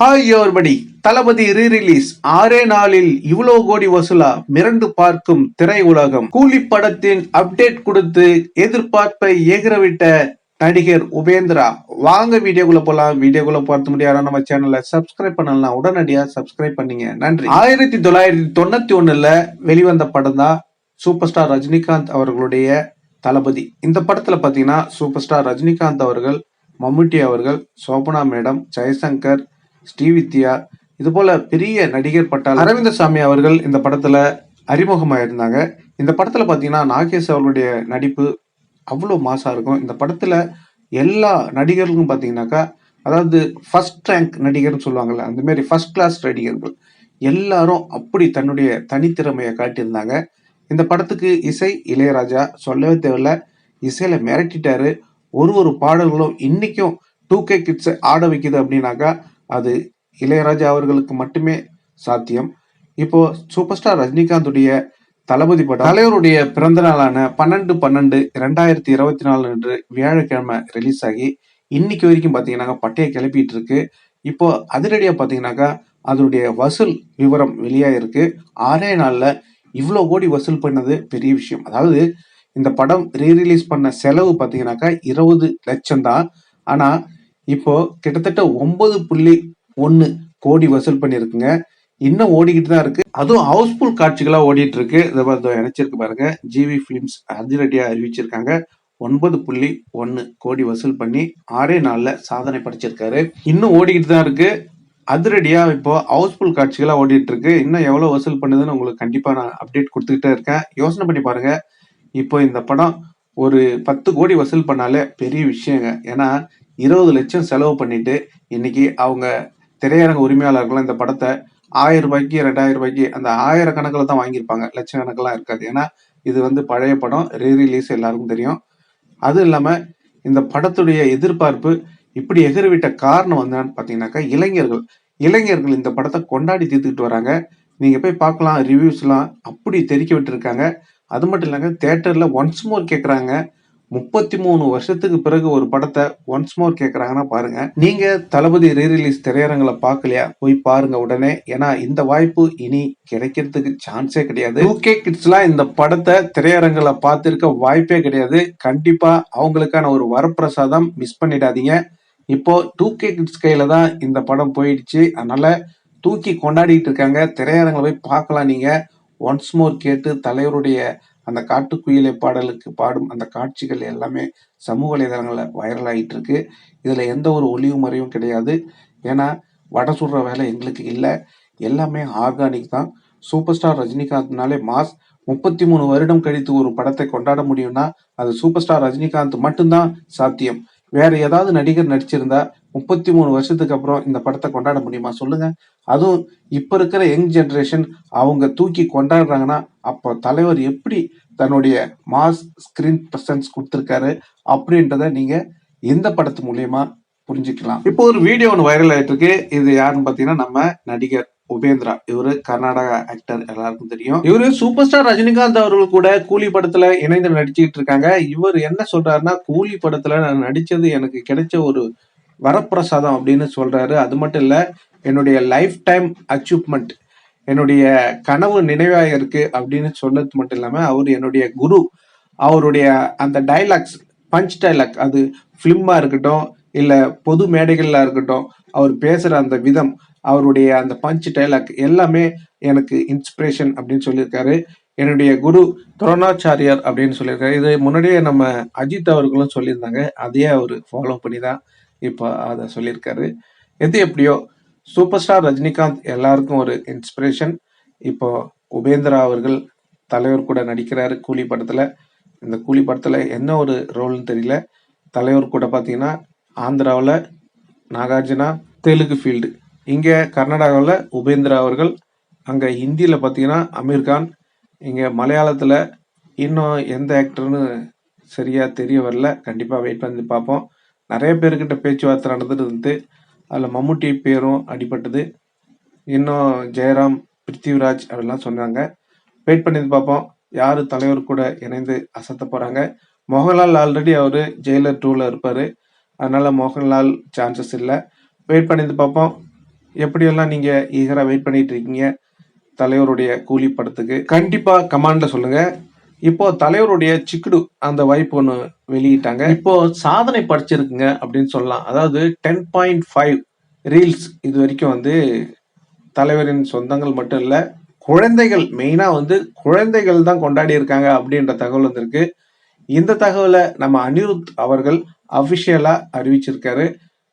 ஆகியோர் படி தளபதி re release ஆறே நாளில் இவ்வளவு கோடி வசூலா மிரண்டு பார்க்கும் திரை உலகம் கூலி படத்தின் அப்டேட் கொடுத்து எதிர்பார்ப்பை எகிரவிட்ட நடிகர் உபேந்திரா. வாங்க வீடியோக்குள்ள போலாம். வீடியோக்குள்ள பார்த்து முடியாத நம்ம சேனலை சப்ஸ்கிரைப் பண்ணலாம் உடனடியா சப்ஸ்கிரைப் பண்ணீங்க. நன்றி. ஆயிரத்தி தொள்ளாயிரத்தி தொண்ணூத்தி ஒண்ணுல வெளிவந்த படம் தான் சூப்பர் ஸ்டார் ரஜினிகாந்த் அவர்களுடைய தளபதி. இந்த படத்துல பாத்தீங்கன்னா சூப்பர் ஸ்டார் ரஜினிகாந்த் அவர்கள் மம்முட்டி அவர்கள் சோபனா மேடம் ஜெயசங்கர் ஸ்ரீவித்யா இது போல பெரிய நடிகர் பட்டால் அரவிந்தசாமி அவர்கள் இந்த படத்துல அறிமுகமாயிருந்தாங்க. இந்த படத்துல பாத்தீங்கன்னா நாகேஷ் அவர்களுடைய நடிப்பு அவ்வளோ மாசா இருக்கும். இந்த படத்துல எல்லா நடிகர்களும் பாத்தீங்கன்னாக்கா அதாவது ஃபர்ஸ்ட் ரேங்க் நடிகர்னு சொல்லுவாங்கல்ல அந்த மாதிரி ஃபர்ஸ்ட் கிளாஸ் நடிகர்கள் எல்லாரும் அப்படி தன்னுடைய தனித்திறமையை காட்டியிருந்தாங்க. இந்த படத்துக்கு இசை இளையராஜா சொல்லவே தேவையில்ல. இசையில மிரட்டிட்டாரு. ஒரு ஒரு பாடல்களும் இன்னைக்கும் டூ கே கிட்ஸை ஆட வைக்குது அப்படின்னாக்கா அது இளையராஜா அவர்களுக்கு மட்டுமே சாத்தியம். இப்போ சூப்பர் ஸ்டார் ரஜினிகாந்துடைய தளபதி படம் தலைவருடைய பிறந்த நாளான பன்னெண்டு பன்னெண்டு ரெண்டாயிரத்தி இருபத்தி நாலு அன்று வியாழக்கிழமை ரிலீஸ் ஆகி இன்னைக்கு வரைக்கும் பாத்தீங்கன்னாக்கா பட்டையை கிளப்பிட்டு இருக்கு இப்போ அதிரடியா பார்த்தீங்கன்னாக்கா அதனுடைய வசூல் விவரம் வெளியாயிருக்கு. ஆறே நாளில் இவ்வளோ கோடி வசூல் பண்ணது பெரிய விஷயம். அதாவது இந்த படம் ரீ ரிலீஸ் பண்ண செலவு பார்த்தீங்கன்னாக்கா இருபது லட்சம் தான். ஆனால் இப்போ கிட்டத்தட்ட ஒன்பது புள்ளி ஒன்று கோடி வசூல் பண்ணியிருக்குங்க. இன்னும் ஓடிக்கிட்டு தான் இருக்கு. அதுவும் ஹவுஸ்ஃபுல் காட்சிகளா ஓடிட்டு இருக்கு இதை இணைச்சிருக்கு பாருங்க. ஜிவி பிலிம்ஸ் அதிரடியா அறிவிச்சிருக்காங்க. ஒன்பது புள்ளி ஒன்னு கோடி வசூல் பண்ணி ஆறே நாள்ல சாதனை படைச்சிருக்காரு. இன்னும் ஓடிக்கிட்டு தான் இருக்கு. அதிரடியா இப்போ ஹவுஸ்ஃபுல் காட்சிகளா ஓடிட்டு இருக்கு இன்னும் எவ்வளவு வசூல் பண்ணுதுன்னு உங்களுக்கு கண்டிப்பா நான் அப்டேட் கொடுத்துக்கிட்டே இருக்கேன். யோசனை பண்ணி பாருங்க. இப்போ இந்த படம் ஒரு பத்து கோடி வசூல் பண்ணாலே பெரிய விஷயங்க. ஏன்னா இருபது லட்சம் செலவு பண்ணிட்டு இன்னைக்கு அவங்க திரையரங்க உரிமையாளர்கள் இந்த படத்தை ஆயிரம் ரூபாய்க்கு ரெண்டாயிரம் ரூபாய்க்கு அந்த ஆயிரக்கணக்கில் தான் வாங்கியிருப்பாங்க. லட்சக்கணக்கெல்லாம் இருக்காது. ஏன்னா இது வந்து பழைய படம் ரீ ரிலீஸ் எல்லாருக்கும் தெரியும். அதுவும் இல்லாமல் இந்த படத்துடைய எதிர்பார்ப்பு இப்படி எகிரவிட்ட காரணம் என்னன்னு பார்த்தீங்கன்னாக்கா இளைஞர்கள். இளைஞர்கள் இந்த படத்தை கொண்டாடி தீர்த்துக்கிட்டு வராங்க. நீங்கள் போய் பார்க்கலாம் ரிவ்யூஸ்லாம் அப்படி தெரிக்க விட்டுருக்காங்க. அது மட்டும் இல்லைங்க தேட்டரில் ஒன்ஸ் மோர் கேட்குறாங்க முப்பத்தி மூணு வருஷத்துக்கு பிறகு ஒரு படத்தை ஒன்ஸ் மோர் கேட்குறாங்கன்னா பாருங்க. நீங்க தளபதி ரீரிலீஸ் திரையரங்களை பார்க்கலையா? போய் பாருங்க உடனே. ஏன்னா இந்த வாய்ப்பு இனி கிடைக்கிறதுக்கு சான்ஸே கிடையாது. ஓகே கிட்ஸ்லாம் இந்த படத்தை திரையரங்களை பார்த்துருக்க வாய்ப்பே கிடையாது. கண்டிப்பா அவங்களுக்கான ஒரு வரப்பிரசாதம் மிஸ் பண்ணிடாதீங்க. இப்போ டூ கே கிட்ஸ் கையில தான் இந்த படம் போயிடுச்சு. அதனால தூக்கி கொண்டாடிட்டு இருக்காங்க. திரையரங்களை போய் பார்க்கலாம் நீங்க. ஒன்ஸ் மோர் கேட்டு தலைவருடைய அந்த காட்டுக்குயிலை பாடலுக்கு பாடும் அந்த காட்சிகள் எல்லாமே சமூக வலைதளங்களில் வைரல் ஆகிட்டு இருக்கு இதில் எந்த ஒரு ஒளிவு முறையும் கிடையாது. ஏன்னா வடை சுடுற வேலை எங்களுக்கு இல்லை. எல்லாமே ஆர்கானிக் தான். சூப்பர் ஸ்டார் ரஜினிகாந்த்னாலே மாஸ் முப்பத்தி மூணு வருடம் கழித்து ஒரு படத்தை கொண்டாட முடியும்னா அது சூப்பர் ஸ்டார் ரஜினிகாந்த் மட்டும்தான் சாத்தியம். வேற ஏதாவது நடிகர் நடிச்சிருந்தா முப்பத்தி மூணு வருஷத்துக்கு அப்புறம் இந்த படத்தை கொண்டாட முடியுமா? சொல்லுங்க. அதுவும் இப்ப இருக்கிற யங் ஜென்ரேஷன் அவங்க தூக்கி கொண்டாடுறாங்கன்னா அப்போ தலைவர் எப்படி தன்னுடைய மாஸ் ஸ்கிரீன் பிரசன்ஸ் கொடுத்திருக்காரு அப்படின்றத நீங்க இந்த படத்து மூலியமா புரிஞ்சுக்கலாம். இப்போ ஒரு வீடியோ ஒன்று வைரல் ஆயிட்டு இருக்கு இது யாருன்னு பாத்தீங்கன்னா நம்ம நடிகர் உபேந்திரா. இவரு கர்நாடகா ஆக்டர் எல்லாருக்கும் தெரியும். இவரு சூப்பர் ஸ்டார் ரஜினிகாந்த் அவர்கள் கூட கூலி படத்துல இணைந்து நடிச்சுக்கிட்டு இருக்காங்க. இவர் என்ன சொல்றாருன்னா கூலி படத்துல நான் நடிச்சது எனக்கு கிடைச்ச ஒரு வரப்பிரசாதம் அப்படின்னு சொல்றாரு. அது மட்டும் இல்ல என்னுடைய லைஃப் டைம் அச்சீவ்மெண்ட் என்னுடைய கனவு நினைவாக இருக்கு அப்படின்னு சொன்னது மட்டும் இல்லாம அவர் என்னுடைய குரு அவருடைய அந்த டைலாக்ஸ் பஞ்ச் டைலாக் அது ஃபிலிமா இருக்கட்டும் இல்ல பொது மேடைகள்ல இருக்கட்டும் அவர் பேசுற அந்த விதம் அவருடைய அந்த பஞ்ச் டைலாக் எல்லாமே எனக்கு இன்ஸ்பிரேஷன் அப்படின்னு சொல்லியிருக்காரு. என்னுடைய குரு துரோணாச்சாரியார் அப்படின்னு சொல்லியிருக்காரு. இது முன்னாடியே நம்ம அஜித் அவர்களும் சொல்லியிருந்தாங்க. அதையே அவர் ஃபாலோ பண்ணி தான் இப்போ அதை சொல்லியிருக்காரு எது எப்படியோ சூப்பர் ஸ்டார் ரஜினிகாந்த் எல்லாருக்கும் ஒரு இன்ஸ்பிரேஷன் இப்போ உபேந்திரா அவர்கள் தலைவர் கூட நடிக்கிறாரு கூலி படத்தில். இந்த கூலி படத்தில் என்ன ஒரு ரோல்னு தெரியல. தலைவர் கூட பார்த்தீங்கன்னா ஆந்திராவில் நாகார்ஜுனா தெலுங்கு ஃபீல்டு இங்கே கர்நாடகாவில் உபேந்திரா அவர்கள் அங்கே ஹிந்தியில் பார்த்தீங்கன்னா அமீர்கான் இங்கே மலையாளத்தில் இன்னும் எந்த ஆக்டர்னு சரியாக தெரிய வரல. கண்டிப்பாக வெயிட் பண்ணி பார்ப்போம். நிறைய பேர்கிட்ட பேச்சுவார்த்தை நடந்துட்டு இருந்து அதில் மம்முட்டி பேரும் அடிபட்டது. இன்னும் ஜெயராம் பிருத்திவிராஜ் அப்படிலாம் சொன்னாங்க. வெயிட் பண்ணி பார்ப்போம். யார் தலைவர் கூட இணைந்து அசத்த போகிறாங்க மோகன்லால் ஆல்ரெடி அவர் ஜெயிலர் டூவில் இருப்பார். அதனால் மோகன்லால் சான்சஸ் இல்லை. வெயிட் பண்ணி பார்ப்போம். எப்படியெல்லாம் நீங்கள் ஈகராக வெயிட் பண்ணிகிட்டு இருக்கீங்க தலைவருடைய கூலி படத்துக்கு? கண்டிப்பாக கமாண்டில் சொல்லுங்கள் இப்போ தலைவருடைய சிக்குடு அந்த வாய்ப்பு ஒன்று வெளியிட்டாங்க. இப்போ சாதனை படிச்சிருக்குங்க அப்படின்னு சொல்லலாம். அதாவது டென் பாயிண்ட் ஃபைவ் ரீல்ஸ் இது வரைக்கும் வந்து தலைவரின் சொந்தங்கள் மட்டும் இல்லை குழந்தைகள் மெயினாக வந்து குழந்தைகள் தான் கொண்டாடி இருக்காங்க அப்படின்ற தகவல் வந்திருக்கு. இந்த தகவலை நம்ம அனிருத் அவர்கள் அஃபிஷியலாக அறிவிச்சிருக்காரு.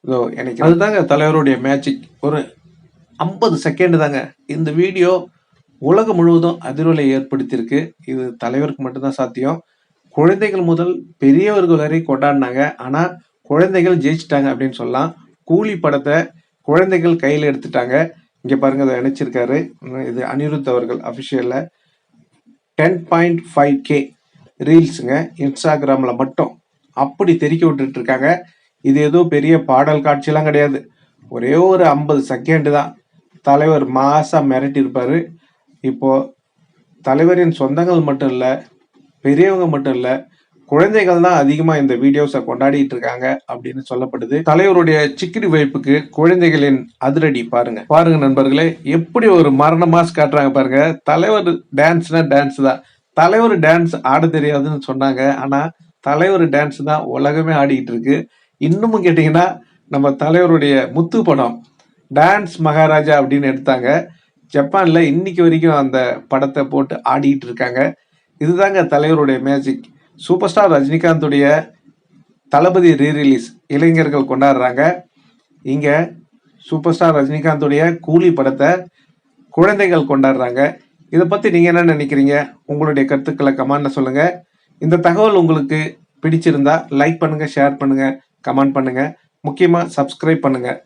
இதோ எனக்கு அதுதாங்க தலைவருடைய மேஜிக் ஒரு ஐம்பது செகண்ட் தாங்க. இந்த வீடியோ உலகம் முழுவதும் அதிர்வலை ஏற்படுத்தியிருக்கு. இது தலைவருக்கு மட்டும்தான் சாத்தியம். குழந்தைகள் முதல் பெரியவர்கள் வரை கொண்டாடினாங்க. ஆனால் குழந்தைகள் ஜெயிச்சிட்டாங்க அப்படின்னு சொல்லலாம். கூலி படத்தை குழந்தைகள் கையில் எடுத்துட்டாங்க. இங்கே பாருங்க அதை இணைச்சிருக்காரு. இது அனிருத் அவர்கள் அஃபிஷியலில் டென் பாயிண்ட் ஃபைவ் கே ரீல்ஸுங்க. இன்ஸ்டாகிராமில் மட்டும் அப்படி தெறிக்க விட்டுட்டு இருக்காங்க இது ஏதோ பெரிய பாடல் காட்சியெல்லாம் கிடையாது. ஒரே ஒரு ஐம்பது செகண்ட் தான். தலைவர் மாசா மிரட்டியிருப்பாரு. இப்போ தலைவரின் சொந்தங்கள் மட்டும் இல்லை பெரியவங்க மட்டும் இல்லை குழந்தைகள் தான் அதிகமா இந்த வீடியோஸை கொண்டாடிட்டு இருக்காங்க அப்படின்னு சொல்லப்படுது. தலைவருடைய சிக்கிரி வைப்புக்கு குழந்தைகளின் அதிரடி பாருங்க. பாருங்க நண்பர்களே எப்படி ஒரு மரண மாஸ் காட்டுறாங்க பாருங்க. தலைவர் டான்ஸ்னா டான்ஸ் தான். தலைவர் டான்ஸ் ஆட தெரியாதுன்னு சொன்னாங்க. ஆனா தலைவர் டான்ஸ் தான் உலகமே ஆடிக்கிட்டு இருக்கு. இன்னமும் கேட்டீங்கன்னா நம்ம தலைவருடைய முத்து படம் டான்ஸ் மகாராஜா அப்படின்னு எடுத்தாங்க. ஜப்பான்ல இன்னைக்கு வரைக்கும் அந்த படத்தை போட்டு ஆடிட்டு இருக்காங்க. இதுதாங்க தலைவருடைய மேஜிக். சூப்பர் ஸ்டார் ரஜினிகாந்துடைய தளபதி ரீரிலீஸ் இளைஞர்கள் கொண்டாடுறாங்க. இங்க சூப்பர் ஸ்டார் ரஜினிகாந்துடைய கூலி படத்தை குழந்தைகள் கொண்டாடுறாங்க. இதை பத்தி நீங்க என்ன நினைக்கிறீங்க? உங்களுடைய கருத்துக்களை கமெண்ட்ல சொல்லுங்க. இந்த தகவல் உங்களுக்கு பிடிச்சிருந்தா லைக் பண்ணுங்க ஷேர் பண்ணுங்க கமெண்ட் பண்ணுங்க. முக்கியமா சப்ஸ்கிரைப் பண்ணுங்க.